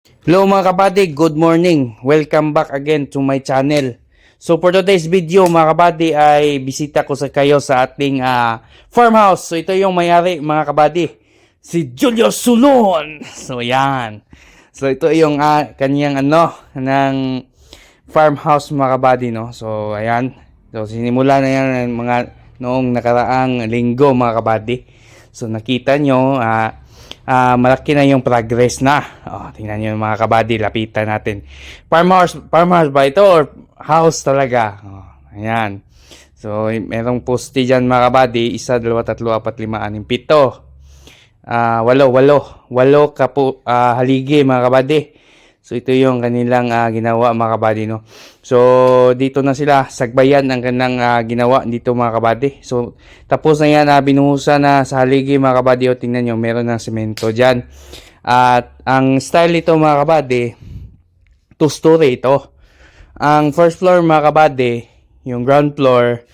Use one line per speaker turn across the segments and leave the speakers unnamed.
Hello mga kabady, good morning. Welcome back again to my channel. So for today's video mga kabady ay bisita ko sa kayo sa ating ah, farmhouse. So ito yung mayari mga kabady, si Julio Sulon. So yan. So ito yung ah, kanyang ano ng farmhouse mga kabady no. So ayan. So sinimula na yan mga noong nakaraang linggo mga kabady. So nakita nyo ah ah, malaki na yung progress na. Oh, tingnan nyo mga kabady, lapitan natin. Farmhouse, farmhouse ba ito or house talaga? Oh, ayan. So, merong poste dyan mga kabady, isa, dalawa, tatlo, apat, lima, anim, pito. Ah, walo, walo. Walo kapo, ah, haligi mga kabady. So, ito yung kanilang ah, ginawa mga kabady, no? So, dito na sila, sagbayan ang kanilang ah, ginawa dito mga kabady. So, tapos na yan, ah, binuhusan na sa haligi mga kabady. O, tingnan nyo, meron ng semento dyan. At, ang style nito mga kabady, two-story ito. Ang first floor mga kabady, yung ground floor,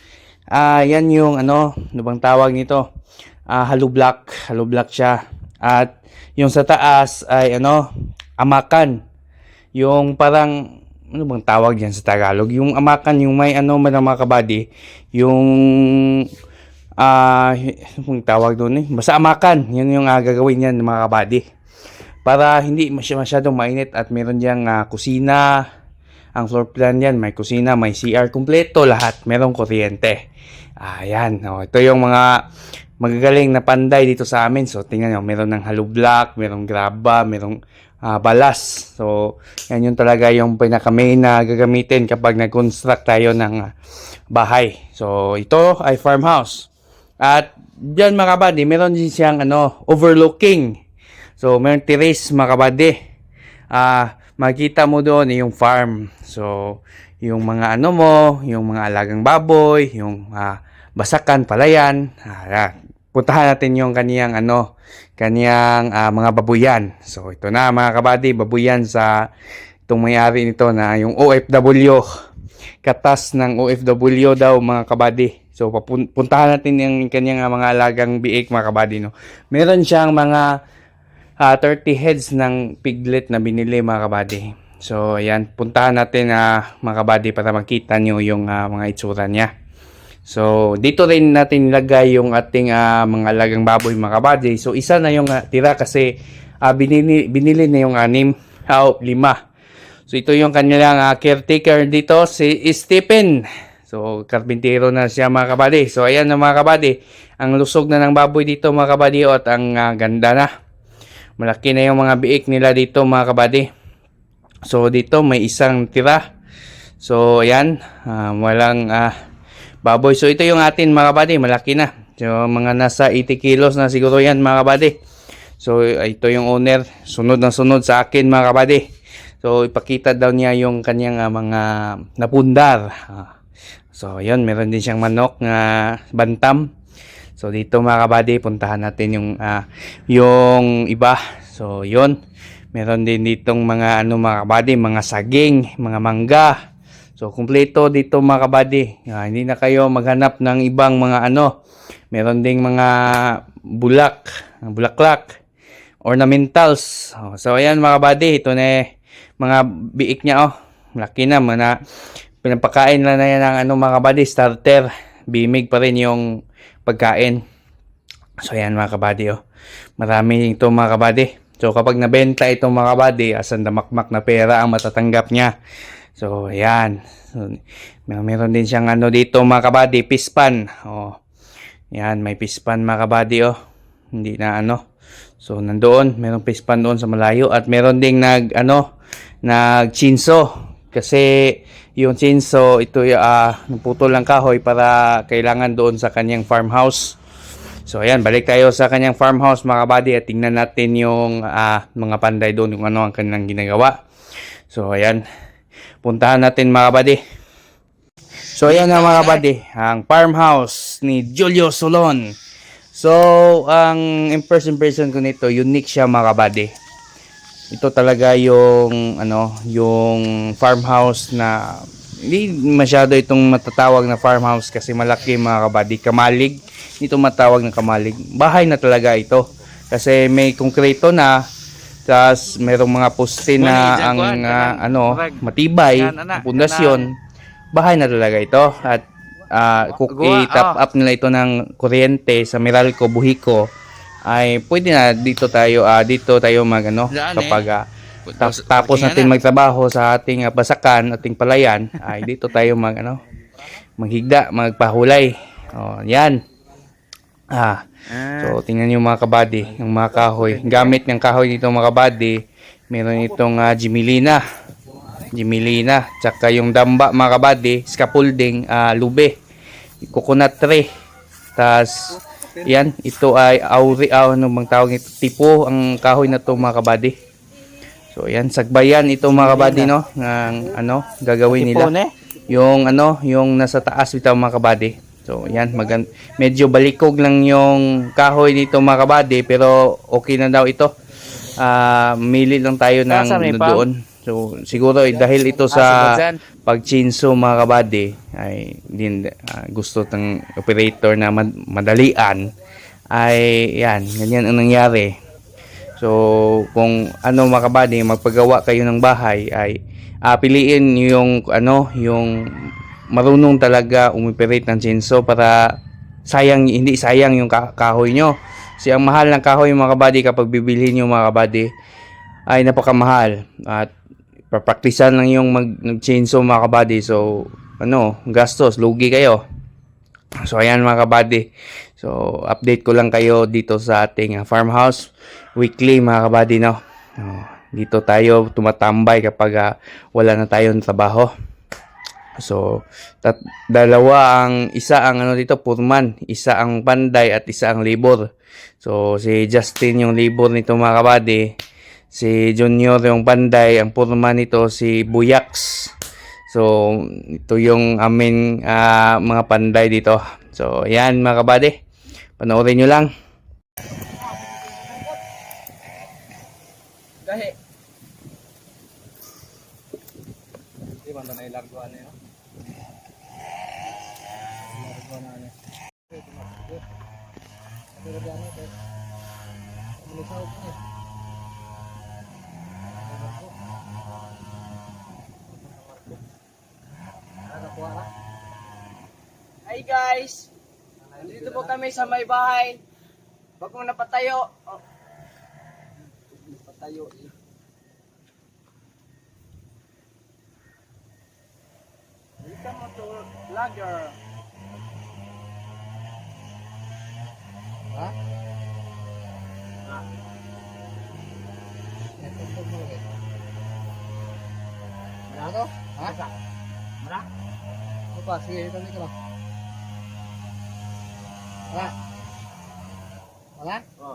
ah yan yung ano, ano bang tawag nito? Ah, hollow block, hollow block siya. At yung sa taas ay ano, amakan. Yung parang ano bang tawag diyan sa Tagalog? Yung amakan, yung may ano man mga kabady, yung ah ano bang tawag doon eh? Basta amakan, yun yung ah, gagawin niyan mga kabady para hindi masy- masyadong mainit at meron diyang ah, kusina. Ang floor plan yan, may kusina, may CR, kumpleto lahat. Merong kuryente. Ayan, oh, ito yung mga magagaling na panday dito sa amin. So, tingnan nyo, meron ng hollow block, merong graba, merong ah, balas. So, yan yung talaga yung pinaka main na gagamitin kapag nag-construct tayo ng ah, bahay. So, ito ay farmhouse. At dyan mga kabady, meron din siyang ano, overlooking. So, meron terrace mga kabady. Ah, makita mo doon yung farm. So, yung mga ano mo, yung mga alagang baboy, yung ah, basakan, palayan. Ah, yan. puntahan natin yung kaniyang ano, kaniyang ah, mga babuyan. So, ito na mga kabady, babuyan sa itong may-ari nito na yung OFW. Katas ng OFW daw mga kabady. So, papun- puntahan natin yung kanyang ah, mga alagang biik mga kabady. No? Meron siyang mga ah 30 heads ng piglet na binili mga kabady. So, ayan, puntahan natin na mga kabady para makita nyo yung ah, mga itsura niya. So, dito rin natin nilagay yung ating ah, mga alagang baboy mga kabady. So, isa na yung ah, tira kasi ah, binili, binili na yung anim, ah, lima. So, ito yung kanilang ah, caretaker dito, si Stephen. So, karpintero na siya mga kabady. So, ayan na mga kabady. Ang lusog na ng baboy dito mga kabady at ang ah, ganda na. Malaki na yung mga biik nila dito mga kabady. So dito may isang tira. So ayan, ah, walang ah, baboy. So ito yung atin mga kabady, malaki na. So mga nasa 80 kilos na siguro yan mga kabady. So ito yung owner, sunod na sunod sa akin mga kabady. So ipakita daw niya yung kanyang ah, mga napundar. Ah, so ayun, meron din siyang manok na bantam. So dito mga kabady, puntahan natin yung ah, yung iba. So yun. Meron din ditong mga ano mga kabady, mga saging, mga mangga. So kumpleto dito mga kabady. Ah, hindi na kayo maghanap ng ibang mga ano. Meron ding mga bulak, bulaklak, ornamentals. Oh, so ayan mga kabady, ito na eh, mga biik niya oh. Laki na mga pinapakain lang na yan ng ano mga kabady, starter. Bimig pa rin yung pagkain. So ayan mga kabady oh. Marami ito mga kabady. So kapag nabenta itong mga kabady, asan damakmak na pera ang matatanggap niya. So ayan. So, meron din siyang ano dito mga kabady, pispan. Oh. Yan, may pispan mga kabady oh. Hindi na ano. So nandoon, merong pispan doon sa malayo at meron ding nag ano, nag chinso kasi yung chinso ito ah naputol ng kahoy para kailangan doon sa kanyang farmhouse. So ayan, balik tayo sa kanyang farmhouse mga kabady at tingnan natin yung ah, mga panday doon kung ano ang kanilang ginagawa. So ayan, puntahan natin mga kabady. So ayan na mga kabady, ang farmhouse ni Julio Solon. So ang first impression ko nito, unique siya mga kabady. Ito talaga yung ano, yung farmhouse na hindi masyado itong matatawag na farmhouse kasi malaki mga kabady, kamalig. Dito matawag na kamalig. Bahay na talaga ito. Kasi may konkreto na tas merong mga poste na ang ah, ano matibay, pundasyon. Bahay na talaga ito at kung
Gawa,
i-top
ah.
up nila ito ng kuryente sa Meralco, Buhico ay pwede na dito tayo ah, dito tayo mag ano
Daan, eh.
kapag ah, tap- tapos natin magtrabaho sa ating ah, basakan, ating palayan ay dito tayo mag ano maghigda, magpahulay. Oh, yan. Ah, So, tingnan niyo mga kabady, yung mga kahoy. Gamit ng kahoy dito mga kabady, meron itong uh, Jimilina. Jimilina. Tsaka yung damba mga kabady, scaffolding, ah, lube. Coconut tree. tas yan, ito ay auri, ah, ano bang tawag ito? Tipo ang kahoy na to mga kabady. So, yan, sagbayan ito mga kabady, no? Ng, ano, gagawin nila yung ano, yung nasa taas bitaw mga kabady. So, yan, magan medyo balikog lang yung kahoy nito mga kabady, pero okay na daw ito. Ah, mili lang tayo ng doon. So, siguro eh, dahil ito sa pagchinso mga kabady, ay din ah, gusto ng operator na mad- madalian, ay yan, ganyan ang nangyari. So, kung ano mga kabady, magpagawa kayo ng bahay ay ah, piliin yung ano, yung marunong talaga umoperate ng chainsaw para sayang hindi sayang yung ka- kahoy nyo. Kasi ang mahal ng kahoy mga kabady kapag bibilhin nyo mga kabady ay napakamahal at papraktisan lang yung mag chainsaw mga kabady. So, ano, gastos, lugi kayo. So ayan mga kabady. So update ko lang kayo dito sa ating ah, farmhouse weekly mga kabady no. Oh, dito tayo tumatambay kapag ah, wala na tayong trabaho. So tat- dalawa ang isa ang ano dito purman, isa ang panday at isa ang labor. So si Justin yung labor nito mga kabady. Si Junior yung panday, ang purman nito si Buyaks. So, ito yung aming ah, mga panday dito. So, ayan mga kabady. Panoorin nyo lang.
Gahi. Na ilagwan niyo?
Hi guys! Nandito po kami sa may bahay. Bagong napatayo. Oh. Napatayo eh. Welcome mo to vlogger. Ha? Ha? Mana to? Ha? Mana? Apa? Sige, ito dito lang. Wala. Wala? Oh.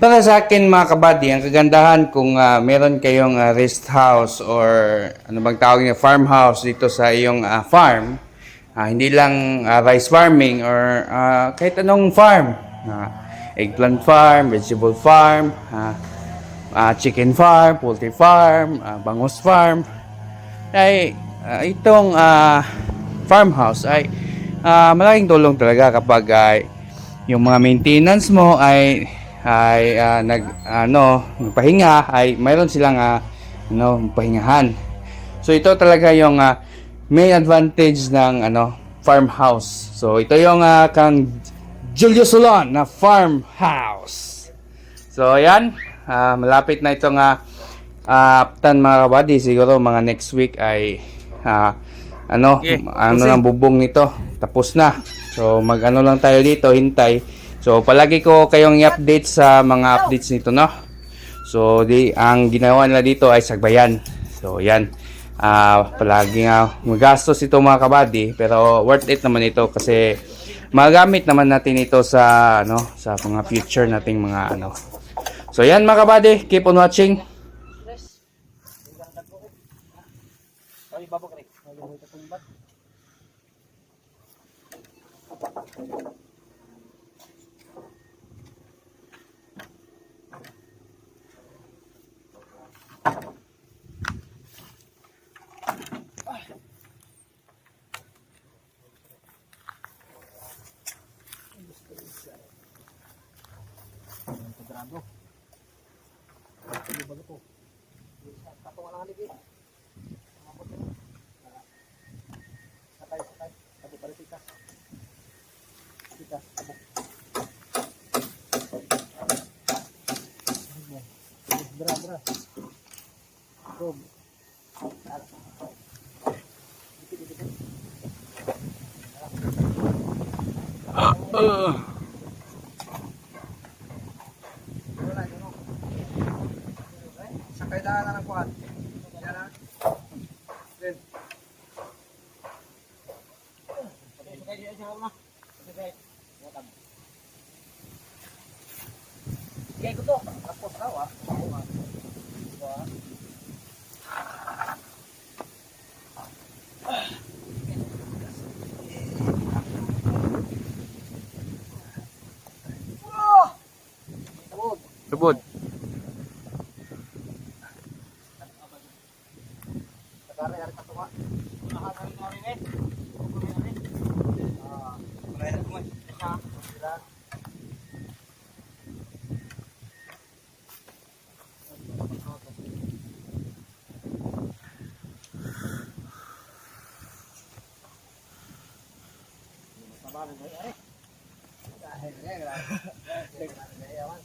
Para sa akin mga kabady, ang kagandahan kung ah, meron kayong ah, rest house or ano bang tawag niya, farmhouse dito sa iyong ah, farm, ah, hindi lang ah, rice farming or ah, kahit anong farm, ah, eggplant farm, vegetable farm, ah, ah, chicken farm, poultry farm, ah, bangus farm, ay ah, itong ah, farmhouse ay ah, malaking tulong talaga kapag ay yung mga maintenance mo ay ay ah, nag ano nagpahinga ay mayroon silang ah, ano pahingahan. So ito talaga yung ah, main advantage ng ano farmhouse. So ito yung ah, kang Julio Solon na farmhouse. So ayan, ah, malapit na itong uh, aptan mga kabady. Siguro mga next week ay ah, ano,
Okay,
ano lang bubong nito. Tapos na. So mag ano lang tayo dito, hintay. So palagi ko kayong i-update sa mga updates nito, no? So di ang ginawa nila dito ay sagbayan. So yan. Ah, palagi nga magastos ito mga kabady, pero worth it naman ito kasi magamit naman natin ito sa ano, sa mga future nating mga ano. So yan mga kabady, keep on watching.
Sorry, babok
Malamig na kumbat. Sagrado. Ano
ba
ito? Katungan lang haligi. Mga ano kita kita berat berat boom dikit Uh.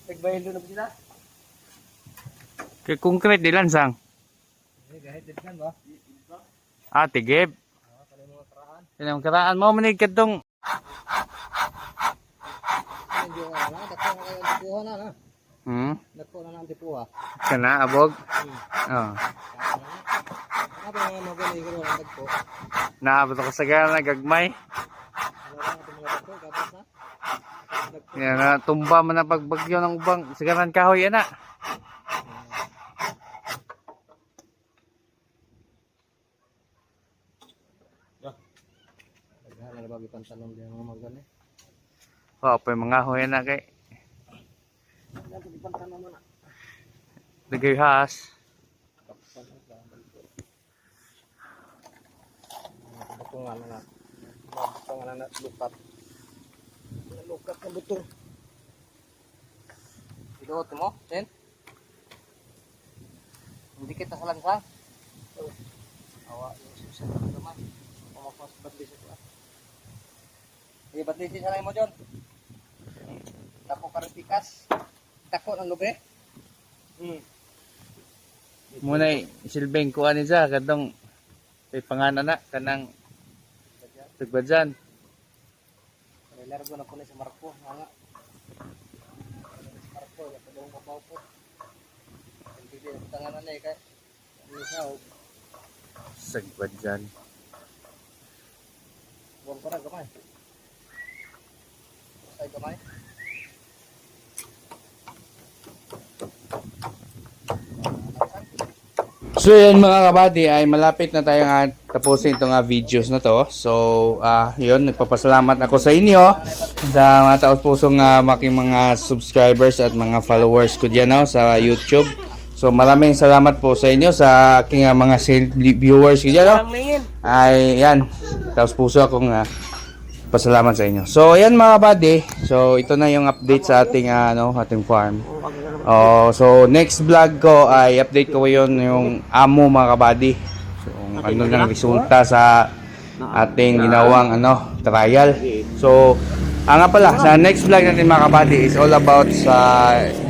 Tigbayin doon na sila.
Kay concrete di lansang.
Gahit din kan ba?
Ah, tigib.
Kali mga karaan.
Yan mo manig kadtong
Hindi ko na, dako na kayo ang na.
Hmm
Dako na ng tipuha.
kana abog. Oh.
Ano ba mga magali ko ang dagko?
Naabot ako sa gana gagmay. Yan na tumba man na pagbagyo ng ubang sigaran kahoy ana.
Daghan na bagi pantalon din mga magali.
Oh, pa mga hoy na kay
Bagi pantalon mo na. na nga na na lukat. Lukat na buto. Idot mo, ten. Hindi kita sa langsang. Awa, yung susan na naman. Pumakas batli sa tuwa. Eh, batli sa salay mo, John. Tako karipikas. Tako ng lubre. Hmm.
Muna silbeng ko ani sa kadtong kay panganan na kanang tugbadyan.
Largo na po na sa Marco. Nga nga. Sa Marco, yung padong kapaw po. Hindi din, tanganan na eh. Ano siya, oh.
Sagbadyan.
Buwan ko na, gamay. Say gamay.
So yan mga kabady ay malapit na tayo nga tapusin itong nga videos na to. So ah yun nagpapasalamat ako sa inyo sa mga taos pusong uh, making mga subscribers at mga followers ko dyan no, sa YouTube. So maraming salamat po sa inyo sa aking ah, mga viewers ko dyan no. Ay yan taos puso akong uh, pasalamat sa inyo. So ayan mga kabady. So ito na yung update sa ating ah, ano ating farm. Oh, so next vlog ko ay update ko yon yung amo mga kabady. So ano nang resulta sa ating ginawang ano trial. So ang nga pala sa next vlog natin mga kabady is all about sa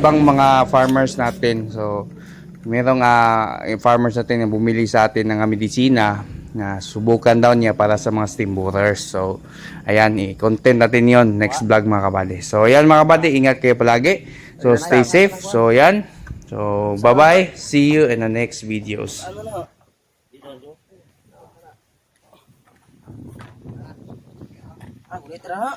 ibang mga farmers natin. So merong ah, yung farmers natin na bumili sa atin ng ah, medisina na subukan daw niya para sa mga steam boaters. So ayan, i-content natin yon next vlog mga kabady. So ayan mga kabady, ingat kayo palagi. So stay safe. So yan. So bye-bye. See you in the next videos.
Ah, ulit na ha.